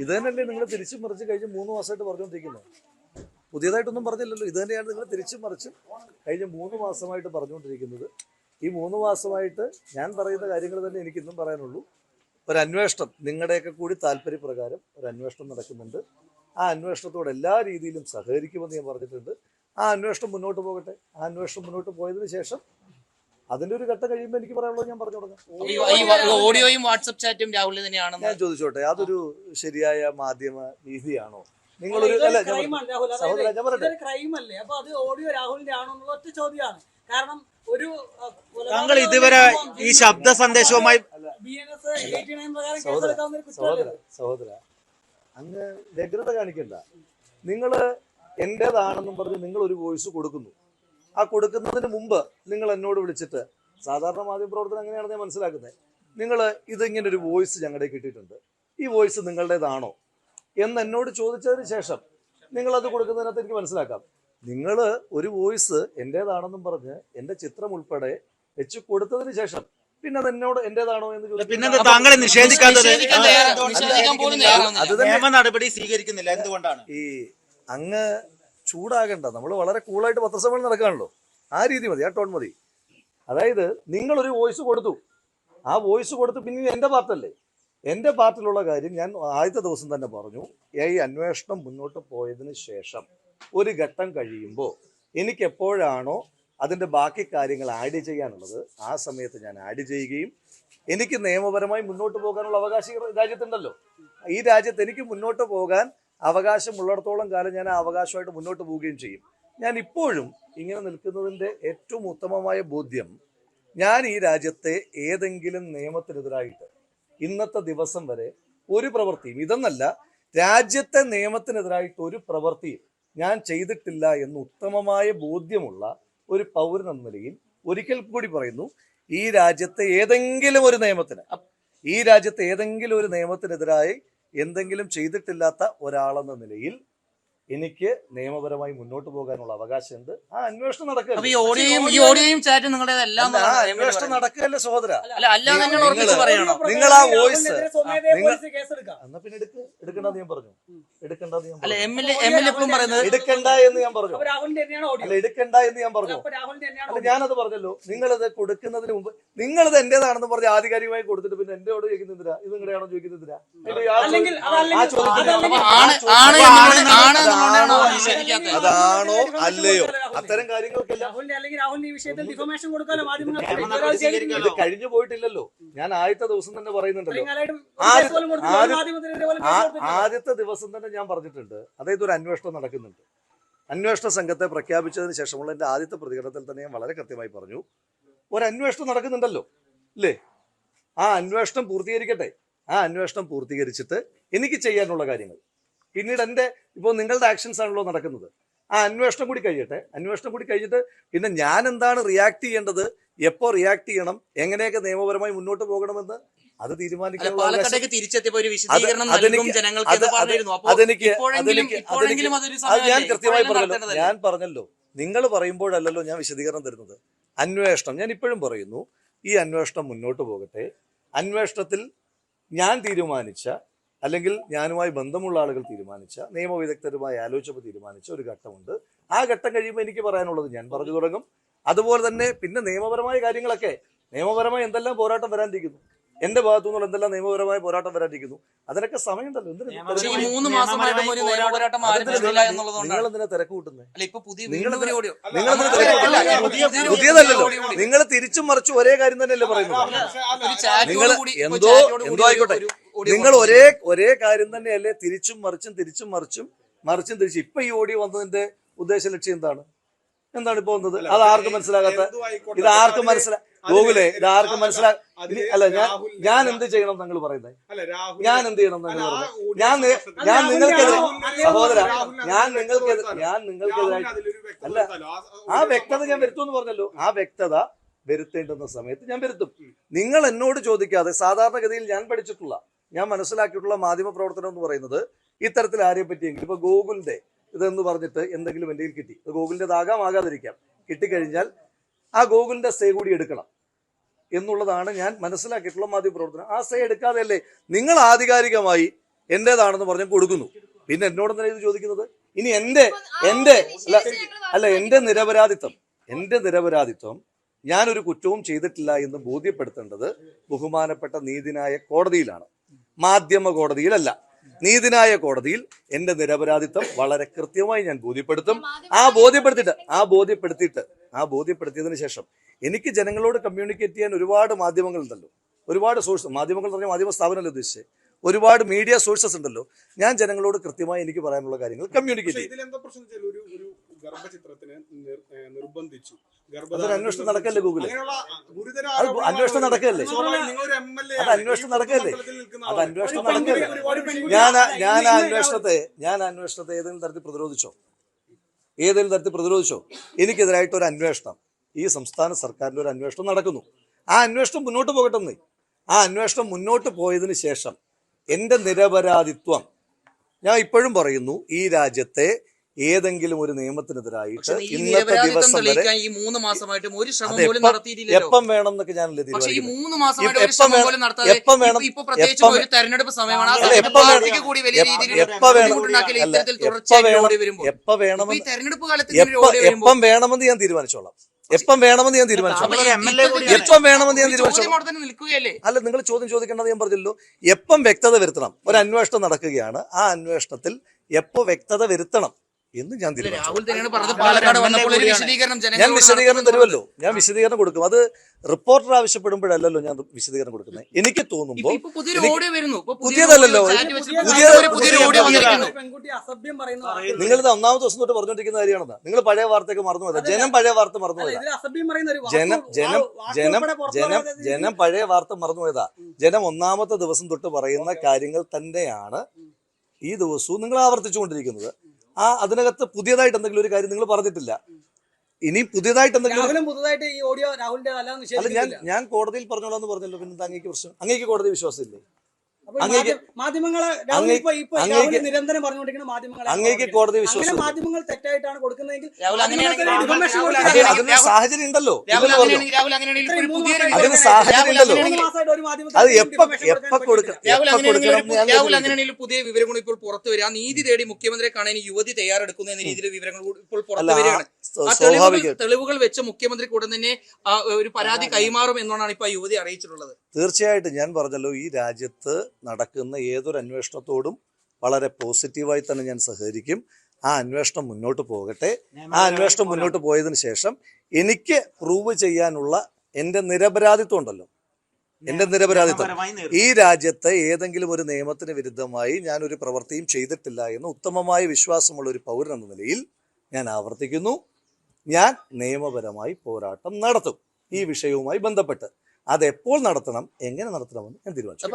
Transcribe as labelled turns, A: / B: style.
A: ഇത് തന്നെയല്ലേ നിങ്ങൾ തിരിച്ചു മറിച്ച് കഴിഞ്ഞ് മൂന്ന് മാസമായിട്ട് പറഞ്ഞുകൊണ്ടിരിക്കുന്നത് പുതിയതായിട്ടൊന്നും പറഞ്ഞില്ലല്ലോ. ഇത് തന്നെയാണ് നിങ്ങൾ തിരിച്ചു മറിച്ച് കഴിഞ്ഞ മൂന്ന് മാസമായിട്ട് പറഞ്ഞുകൊണ്ടിരിക്കുന്നത്. ഈ മൂന്ന് മാസമായിട്ട് ഞാൻ പറയുന്ന കാര്യങ്ങൾ തന്നെ എനിക്കിന്നും പറയാനുള്ളൂ. ഒരു അന്വേഷണം നിങ്ങളുടെയൊക്കെ കൂടി താല്പര്യപ്രകാരം ഒരു അന്വേഷണം നടക്കുന്നുണ്ട്. ആ അന്വേഷണത്തോട് എല്ലാ രീതിയിലും സഹകരിക്കുമെന്ന് ഞാൻ പറഞ്ഞിട്ടുണ്ട്. ആ അന്വേഷണം മുന്നോട്ട് പോകട്ടെ. ആ അന്വേഷണം മുന്നോട്ട് പോയതിനു ശേഷം അതിന്റെ ഒരു ഘട്ടം കഴിയുമ്പോൾ എനിക്ക് പറയാനുള്ളത് ഞാൻ പറഞ്ഞു തുടങ്ങാം.
B: ഓഡിയോയും വാട്സപ്പ് ചാറ്റും രാഹുൽ തന്നെയാണ്
A: ഞാൻ ചോദിച്ചോട്ടെ അതൊരു ശരിയായ മാധ്യമ രീതിയാണോ നിങ്ങളൊരു അല്ല
C: ക്രൈമാണ് രാഹുൽ.
A: സഹോദര ഞാൻ പറയട്ടെ.
C: ഇതൊരു ക്രൈം അല്ലേ? അപ്പൊ അത് ഓഡിയോ രാഹുലിന്റെ ആണോ എന്നുള്ള ഒറ്റ ചോദ്യമാണ്. കാരണം ഒരു
D: താങ്കൾ ഇതുവരെ ഈ ശബ്ദ സന്ദേശവുമായി
C: BNS 89 പ്രകാരം
A: സഹോദര സഹോദര സഹോദര. അങ്ങ് വ്യഗ്രത കാണിക്കണ്ട. നിങ്ങൾ എന്റേതാണെന്നും പറഞ്ഞ് നിങ്ങൾ ഒരു വോയിസ് കൊടുക്കുന്നു. ആ കൊടുക്കുന്നതിന് മുമ്പ് നിങ്ങൾ എന്നോട് വിളിച്ചിട്ട് സാധാരണ മാധ്യമ പ്രവർത്തനം അങ്ങനെയാണ് ഞാൻ മനസ്സിലാക്കുന്നത് നിങ്ങൾ ഇതിങ്ങനെ ഒരു വോയിസ് ഞങ്ങളുടെ കിട്ടിയിട്ടുണ്ട്. ഈ വോയിസ് നിങ്ങളുടേതാണോ? എന്ന് എന്നോട് ചോദിച്ചതിന് ശേഷം നിങ്ങൾ അത് കൊടുക്കുന്നതിനകത്ത് എനിക്ക് മനസ്സിലാക്കാം. നിങ്ങൾ ഒരു വോയിസ് എന്റേതാണെന്നും പറഞ്ഞ് എന്റെ ചിത്രം ഉൾപ്പെടെ വെച്ച് കൊടുത്തതിന് ശേഷം പിന്നെ അത് എന്നോട് എന്റേതാണോ എന്ന് ചോദിച്ചു.
D: താങ്കളെ നിഷേധിക്കാത്തത്?
A: അത് തന്നെ
D: നിയമ നടപടി സ്വീകരിക്കുന്നില്ല. എന്തുകൊണ്ടാണ്?
A: ഈ അങ്ങ് ചൂടാകണ്ട. നമ്മൾ വളരെ കൂളായിട്ട് പത്രസമ്മേളനം നടക്കുകയാണല്ലോ ആ രീതി മതി ആ ടോൺ മതി. അതായത് നിങ്ങളൊരു വോയിസ് കൊടുത്തു. ആ വോയിസ് കൊടുത്ത് പിന്നെ എന്റെ പാർട്ടല്ലേ? എന്റെ പാർട്ടിലുള്ള കാര്യം ഞാൻ ആദ്യത്തെ ദിവസം തന്നെ പറഞ്ഞു. ഈ അന്വേഷണം മുന്നോട്ട് പോയതിന് ശേഷം ഒരു ഘട്ടം കഴിയുമ്പോൾ എനിക്ക് എപ്പോഴാണോ അതിന്റെ ബാക്കി കാര്യങ്ങൾ ആഡ് ചെയ്യാനുള്ളത്? ആ സമയത്ത് ഞാൻ ആഡ് ചെയ്യുകയും എനിക്ക് നിയമപരമായി മുന്നോട്ട് പോകാനുള്ള അവകാശം രാജ്യത്തുണ്ടല്ലോ. ഈ രാജ്യത്ത് എനിക്ക് മുന്നോട്ട് പോകാൻ അവകാശമുള്ളിടത്തോളം കാലം ഞാൻ ആ അവകാശമായിട്ട് മുന്നോട്ട് പോവുകയും ചെയ്യും. ഞാൻ ഇപ്പോഴും ഇങ്ങനെ നിൽക്കുന്നതിന്റെ ഏറ്റവും ഉത്തമമായ ബോധ്യം ഞാൻ ഈ രാജ്യത്തെ ഏതെങ്കിലും നിയമത്തിനെതിരായിട്ട് ഇന്നത്തെ ദിവസം വരെ ഒരു പ്രവൃത്തിയും ഇതെന്നല്ല രാജ്യത്തെ നിയമത്തിനെതിരായിട്ട് ഒരു പ്രവൃത്തിയും ഞാൻ ചെയ്തിട്ടില്ല എന്ന് ഉത്തമമായ ബോധ്യമുള്ള ഒരു പൗരൻ എന്ന നിലയിൽ ഒരിക്കൽ കൂടി പറയുന്നു ഈ രാജ്യത്തെ ഏതെങ്കിലും ഒരു നിയമത്തിന് ഈ രാജ്യത്തെ ഏതെങ്കിലും ഒരു നിയമത്തിനെതിരായി എന്തെങ്കിലും ചെയ്തിട്ടില്ലാത്ത ഒരാളെന്ന നിലയിൽ എനിക്ക് നിയമപരമായി മുന്നോട്ട് പോകാനുള്ള അവകാശമുണ്ട്. ആ അന്വേഷണം അന്വേഷണം നടക്കുകയല്ലേ സഹോദര? നിങ്ങൾ ആ
C: വോയിസ്
A: എന്നാ പിന്നെ എടുക്ക്? എടുക്കണ്ടെന്ന് ഞാൻ പറഞ്ഞു. എടുക്കണ്ടെന്ന് ഞാൻ പറഞ്ഞു. എടുക്കണ്ട എന്ന് ഞാൻ പറഞ്ഞു. അല്ല എടുക്കണ്ട എന്ന് ഞാൻ പറഞ്ഞു. അല്ല
C: audio.
A: ഞാനത് പറഞ്ഞല്ലോ. നിങ്ങളത് കൊടുക്കുന്നതിന് മുമ്പ് നിങ്ങളത് എന്റേതാണെന്ന് പറഞ്ഞ് ആധികാരികമായി കൊടുത്തിട്ട് പിന്നെ എന്റെയോട് ചോദിക്കുന്നില്ല ഇത് നിങ്ങളുടെയാണോ ചോദിക്കുന്നില്ല ആ
C: അതല്ലെങ്കിൽ
A: അതാണോ അല്ലയോ? അത്തരം കാര്യങ്ങൾക്കെല്ലാം ഇത് കഴിഞ്ഞു പോയിട്ടില്ലല്ലോ. ഞാൻ ആദ്യത്തെ ദിവസം തന്നെ പറയുന്നുണ്ടല്ലോ. ആദ്യത്തെ ദിവസം തന്നെ ഞാൻ പറഞ്ഞിട്ടുണ്ട്. അതായത് ഒരു അന്വേഷണം നടക്കുന്നുണ്ട്. അന്വേഷണ സംഘത്തെ പ്രഖ്യാപിച്ചതിന് ശേഷമുള്ള എന്റെ ആദ്യത്തെ പ്രതികരണത്തിൽ തന്നെ ഞാൻ വളരെ കൃത്യമായി പറഞ്ഞു. ഒരു അന്വേഷണം നടക്കുന്നുണ്ടല്ലോ. അല്ലേ ആ അന്വേഷണം പൂർത്തീകരിക്കട്ടെ. ആ അന്വേഷണം പൂർത്തീകരിച്ചിട്ട് എനിക്ക് ചെയ്യാനുള്ള കാര്യങ്ങൾ. പിന്നീട് എന്റെ ഇപ്പോൾ നിങ്ങളുടെ ആക്ഷൻസ് ആണല്ലോ നടക്കുന്നത്. ആ അന്വേഷണം കൂടി കഴിയട്ടെ. അന്വേഷണം കൂടി കഴിഞ്ഞിട്ട് പിന്നെ ഞാൻ എന്താണ് റിയാക്ട് ചെയ്യേണ്ടത്? എപ്പോൾ റിയാക്ട് ചെയ്യണം? എങ്ങനെയൊക്കെ നിയമപരമായി മുന്നോട്ട് പോകണമെന്ന് അത് തീരുമാനിക്കുന്നത് ഞാൻ കൃത്യമായി പറഞ്ഞല്ലോ. ഞാൻ പറഞ്ഞല്ലോ. നിങ്ങൾ പറയുമ്പോഴല്ലല്ലോ ഞാൻ വിശദീകരണം തരുന്നത്. അന്വേഷണം. ഞാൻ ഇപ്പോഴും പറയുന്നു ഈ അന്വേഷണം മുന്നോട്ട് പോകട്ടെ. അന്വേഷണത്തിൽ ഞാൻ തീരുമാനിച്ച അല്ലെങ്കിൽ ഞാനുമായി ബന്ധമുള്ള ആളുകൾ തീരുമാനിച്ച നിയമവിദഗ്ധരുമായി ആലോചിച്ചപ്പോൾ തീരുമാനിച്ച ഒരു ഘട്ടമുണ്ട്. ആ ഘട്ടം കഴിയുമ്പോൾ എനിക്ക് പറയാനുള്ളത് ഞാൻ പറഞ്ഞു തുടങ്ങും. അതുപോലെ തന്നെ പിന്നെ നിയമപരമായ കാര്യങ്ങളൊക്കെ. നിയമപരമായി എന്തെല്ലാം പോരാട്ടം വരാനിരിക്കുന്നു? എന്റെ ഭാഗത്തു നിന്നുള്ള എന്തെല്ലാം നിയമപരമായ പോരാട്ടം വരാനിരിക്കുന്നു? അതിനൊക്കെ സമയമുണ്ടല്ലോ.
B: ഈ
A: തിരക്ക് കൂട്ടുന്നത് പുതിയതല്ലല്ലോ. നിങ്ങൾ തിരിച്ചും മറിച്ചും ഒരേ കാര്യം തന്നെയല്ലേ പറയുന്നത്.
B: ഒരു ചാറ്റോട്
A: നിങ്ങൾ
B: കൂടി
A: എന്തോ എന്തോ ആയിക്കോട്ടെ. നിങ്ങൾ ഒരേ ഒരേ കാര്യം തന്നെയല്ലേ തിരിച്ചും മറിച്ചും തിരിച്ചും മറിച്ചും മറിച്ചും തിരിച്ചും. ഇപ്പൊ ഈ ഓഡിയോ വന്നതിന്റെ ഉദ്ദേശ ലക്ഷ്യം എന്താണ്? എന്താണ് ഇപ്പൊ വന്നത്? അത് ആർക്കും മനസ്സിലാകാത്ത ഇത് ആർക്കും മനസ്സിലാ ഗോകുലെ ഇത് ആർക്കും മനസ്സിലാ അല്ല ഞാൻ ഞാൻ എന്ത് ചെയ്യണം നിങ്ങൾ പറയുന്നത് ഞാൻ എന്ത് ചെയ്യണം നിങ്ങൾ പറയുന്നത് ഞാൻ ഞാൻ നിങ്ങൾക്കെതിരെ സഹോദര ഞാൻ നിങ്ങൾക്കെതിരെ ഞാൻ നിങ്ങൾക്കെതിരായി അല്ല ആ വ്യക്തത ഞാൻ വരുത്തുമെന്ന് പറഞ്ഞല്ലോ. ആ വ്യക്തത വരുത്തേണ്ടുന്ന സമയത്ത് ഞാൻ വരുത്തും. നിങ്ങൾ എന്നോട് ചോദിക്കാതെ സാധാരണഗതിയിൽ ഞാൻ പഠിച്ചിട്ടുള്ള ഞാൻ മനസ്സിലാക്കിയിട്ടുള്ള മാധ്യമ പ്രവർത്തനം എന്ന് പറയുന്നത് ഇത്തരത്തിൽ ആരെ പറ്റിയെങ്കിലും ഇപ്പൊ ഗൂഗിളിന്റെ ഇതെന്ന് പറഞ്ഞിട്ട് എന്തെങ്കിലും എന്റെ കയ്യിൽ കിട്ടി. അത് ഗൂഗിളിന്റെതാകാം ആകാതിരിക്കാം. കിട്ടിക്കഴിഞ്ഞാൽ ആ ഗൂഗിളിന്റെ സേ കൂടി എടുക്കണം എന്നുള്ളതാണ് ഞാൻ മനസ്സിലാക്കിയിട്ടുള്ള മാധ്യമ പ്രവർത്തനം. ആ സേ എടുക്കാതെയല്ലേ നിങ്ങൾ ആധികാരികമായി എന്റേതാണെന്ന് പറഞ്ഞ് കൊടുക്കുന്നു. പിന്നെ എന്നോട് തന്നെ ഇത് ചോദിക്കുന്നത്? ഇനി എന്റെ എന്റെ അല്ല അല്ല എന്റെ നിരപരാധിത്വം എന്റെ നിരപരാധിത്വം ഞാനൊരു കുറ്റവും ചെയ്തിട്ടില്ല എന്ന് ബോധ്യപ്പെടുത്തേണ്ടത് ബഹുമാനപ്പെട്ട നീതിനായ കോടതിയിലാണ്. മാധ്യമ കോടതിയിലല്ല നീതിനായ കോടതിയിൽ എന്റെ നിരപരാധിത്വം വളരെ കൃത്യമായി ഞാൻ ബോധ്യപ്പെടുത്തും. ആ ബോധ്യപ്പെടുത്തിയിട്ട് ആ ബോധ്യപ്പെടുത്തിയിട്ട് ആ ബോധ്യപ്പെടുത്തിയതിന് ശേഷം എനിക്ക് ജനങ്ങളോട് കമ്മ്യൂണിക്കേറ്റ് ചെയ്യാൻ ഒരുപാട് മാധ്യമങ്ങൾ ഉണ്ടല്ലോ. ഒരുപാട് സോഴ്സ് മാധ്യമങ്ങൾ എന്ന് പറഞ്ഞാൽ മാധ്യമ സ്ഥാപനമല്ല ഉദ്ദേശിച്ചത് ഒരുപാട് മീഡിയ സോഴ്സസ് ഉണ്ടല്ലോ. ഞാൻ ജനങ്ങളോട് കൃത്യമായി എനിക്ക് പറയാനുള്ള കാര്യങ്ങൾ കമ്മ്യൂണിക്കേറ്റ് ചെയ്യും.
E: ഗർഭചിത്രത്തിന് നിർബന്ധിച്ചു.
A: അന്വേഷണം നടക്കല്ലേ
E: ഗൂഗിൾ
A: അന്വേഷണം നടക്കല്ലേ?
E: നിങ്ങൾ ഒരു MLA
A: അത് അന്വേഷണം നടക്കല്ലേ? അത് അന്വേഷണം നടക്കല്ലേ? ഞാൻ ഞാൻ ആ അന്വേഷണത്തെ ഞാൻ അന്വേഷണത്തെ ഏതെങ്കിലും തരത്തിൽ പ്രതിരോധിച്ചോ? ഏതെങ്കിലും തരത്തിൽ പ്രതിരോധിച്ചോ? എനിക്കെതിരായിട്ട് ഒരു അന്വേഷണം. ഈ സംസ്ഥാന സർക്കാരിന്റെ ഒരു അന്വേഷണം നടക്കുന്നു. ആ അന്വേഷണം മുന്നോട്ട് പോകട്ടെ എന്ന്. ആ അന്വേഷണം മുന്നോട്ട് പോയതിന് ശേഷം എന്റെ നിരപരാധിത്വം. ഞാൻ ഇപ്പോഴും പറയുന്നു ഈ രാജ്യത്തെ ഏതെങ്കിലും ഒരു നിയമത്തിനെതിരായിട്ട് ഇന്നത്തെ ദിവസം വരെ
B: ഈ മൂന്ന് മാസമായിട്ടും ഒരു ശ്രമം പോലും
A: എപ്പം വേണം എന്നൊക്കെ ഞാൻ
B: പക്ഷേ ഈ
A: തീരുമാനിക്കുന്നത്
B: മൂന്ന് മാസമായിട്ട്
A: ഇപ്പ-
B: ഒരു ശ്രമം
A: എപ്പം
B: പോലും നടത്താതെ
A: വേണം-
B: ഇപ്പൊ- പ്രത്യേകിച്ച് ഒരു തെരഞ്ഞെടുപ്പ് സമയമാണ്. കൂടി വലിയ രീതിയിൽ ഇത്തരത്തിൽ തുടർച്ചയായി ഈ
A: വേണമെന്ന്
B: തെരഞ്ഞെടുപ്പ് കാലത്ത്
A: എപ്പ ഞാൻ തീരുമാനിച്ചോളാം. എപ്പം വേണമെന്ന് ഞാൻ
D: കൂടിയാണ്.
A: എപ്പം വേണമെന്ന് ഞാൻ
B: തീരുമാനിച്ചു
A: അല്ല നിങ്ങൾ ചോദ്യം ചോദിക്കേണ്ടത് ഞാൻ പറഞ്ഞല്ലോ. എപ്പം വ്യക്തത വരുത്തണം? ഒരു അന്വേഷണം നടക്കുകയാണ്. ആ അന്വേഷണത്തിൽ എപ്പോ വ്യക്തത വരുത്തണം? എന്ന് ഞാൻ
B: അല്ല,
A: തീരുമാനിച്ചു.
B: രാഹുൽ തന്നെയാണ് പറഞ്ഞത്. പാലക്കാട് വന്നപ്പോൾ ഒരു വിശദീകരണം
A: ഞാൻ വിശദീകരണം തരുമല്ലോ. ഞാൻ വിശദീകരണം കൊടുക്കും. അത് റിപ്പോർട്ടർ ആവശ്യപ്പെടുമ്പോഴല്ലോ ഞാൻ വിശദീകരണം കൊടുക്കുന്നത്. എനിക്ക്
B: തോന്നുമ്പോ
A: തോന്നുമ്പോൾ
B: ഇപ്പൊ പുതിയൊരു ഓഡിയോ വരുന്നു. ഇപ്പൊ
A: പുതിയതല്ലല്ലോ.
B: audio chat വെച്ച്
A: പുതിയ-
B: ഒരു ഓഡിയോ വന്നിരിക്കുന്നു.
C: പെൺകുട്ടി അസഭ്യം പറയുന്ന
A: നിങ്ങളിത് ഒന്നാമത്തെ ദിവസം തൊട്ട് പറഞ്ഞുകൊണ്ടിരിക്കുന്ന കാര്യമാണെന്ന് നിങ്ങൾ പഴയ വാർത്തയൊക്കെ മറന്നു പോയത്. ജനം പഴയ വാർത്ത മറന്നു പോയതാ.
C: അസഭ്യം പറയുന്ന ഒരു വാക്ക്
A: ജനം ജനം ജനം ജനം ജനം പഴയ വാർത്ത മറന്നുപോയതാ ജനം ഒന്നാമത്തെ ദിവസം തൊട്ട് പറയുന്ന കാര്യങ്ങൾ തന്നെയാണ് ഈ ദിവസവും നിങ്ങൾ ആവർത്തിച്ചുകൊണ്ടിരിക്കുന്നത്. ആ അതിനകത്ത് പുതിയതായിട്ട് എന്തെങ്കിലും ഒരു കാര്യം നിങ്ങൾ പറഞ്ഞിട്ടില്ല. ഇനി പുതിയതായിട്ട് എന്തെങ്കിലും
C: പുതുതായിട്ട് ഈ ഓഡിയോ രാഹുലിന്റെ
A: അല്ല ഞാൻ ഞാൻ കോടതിയിൽ പറഞ്ഞോളാം എന്ന് പറഞ്ഞല്ലോ പിന്നെ അങ്ങേക്ക് പ്രശ്നം അങ്ങേക്ക് കോടതി വിശ്വാസമില്ലേ?
C: മാധ്യമങ്ങളെ നിരന്തരം പറഞ്ഞുകൊണ്ടിരിക്കുന്ന മാധ്യമങ്ങളെ
A: അങ്ങേക്ക് കോടതി
C: വിശ്വസിക്കും
A: വിശ്വാസം
C: മാധ്യമങ്ങൾ തെറ്റായിട്ടാണ് കൊടുക്കുന്നതെങ്കിൽ
A: അതിന് സാഹചര്യം ഉണ്ടല്ലോ. അതിന് സാഹചര്യം ഉണ്ടല്ലോ. അത് എപ്പോ എപ്പ കൊടുക്കണം?
B: പുതിയ വിവരങ്ങൾ ഇപ്പോൾ പുറത്തു വരിക. നീതി തേടി മുഖ്യമന്ത്രിയെ കാണാൻ ഈ യുവതി തയ്യാറെടുക്കുന്നു എന്ന രീതിയിൽ വിവരങ്ങൾ ഇപ്പോൾ പുറത്തു വരികയാണ്. തെളിവുകൾ വെച്ച് മുഖ്യമന്ത്രിക്ക് ഉടൻ തന്നെ ഒരു പരാതി കൈമാറും എന്നാണ് ഇപ്പൊ യുവതി അറിയിച്ചിട്ടുള്ളത്.
A: തീർച്ചയായിട്ടും ഞാൻ പറഞ്ഞല്ലോ ഈ രാജ്യത്ത് നടക്കുന്ന ഏതൊരു അന്വേഷണത്തോടും വളരെ പോസിറ്റീവായി തന്നെ ഞാൻ സഹകരിക്കും. ആ അന്വേഷണം മുന്നോട്ട് പോകട്ടെ. ആ അന്വേഷണം മുന്നോട്ട് പോയതിന് ശേഷം എനിക്ക് പ്രൂവ് ചെയ്യാനുള്ള എന്റെ നിരപരാധിത്വം ഉണ്ടല്ലോ. എന്റെ നിരപരാധിത്വം. ഈ രാജ്യത്തെ ഏതെങ്കിലും ഒരു നിയമത്തിന് വിരുദ്ധമായി ഞാൻ ഒരു പ്രവൃത്തിയും ചെയ്തിട്ടില്ല എന്ന് ഉത്തമമായ വിശ്വാസമുള്ള ഒരു പൗരൻ എന്ന നിലയിൽ ഞാൻ ആവർത്തിക്കുന്നു. ഞാൻ നിയമപരമായി പോരാട്ടം നടത്തും. ഈ വിഷയവുമായി ബന്ധപ്പെട്ട് അതെപ്പോൾ നടത്തണം എങ്ങനെ നടത്തണമെന്ന് ഞാൻ തീരുമാനിച്ചു.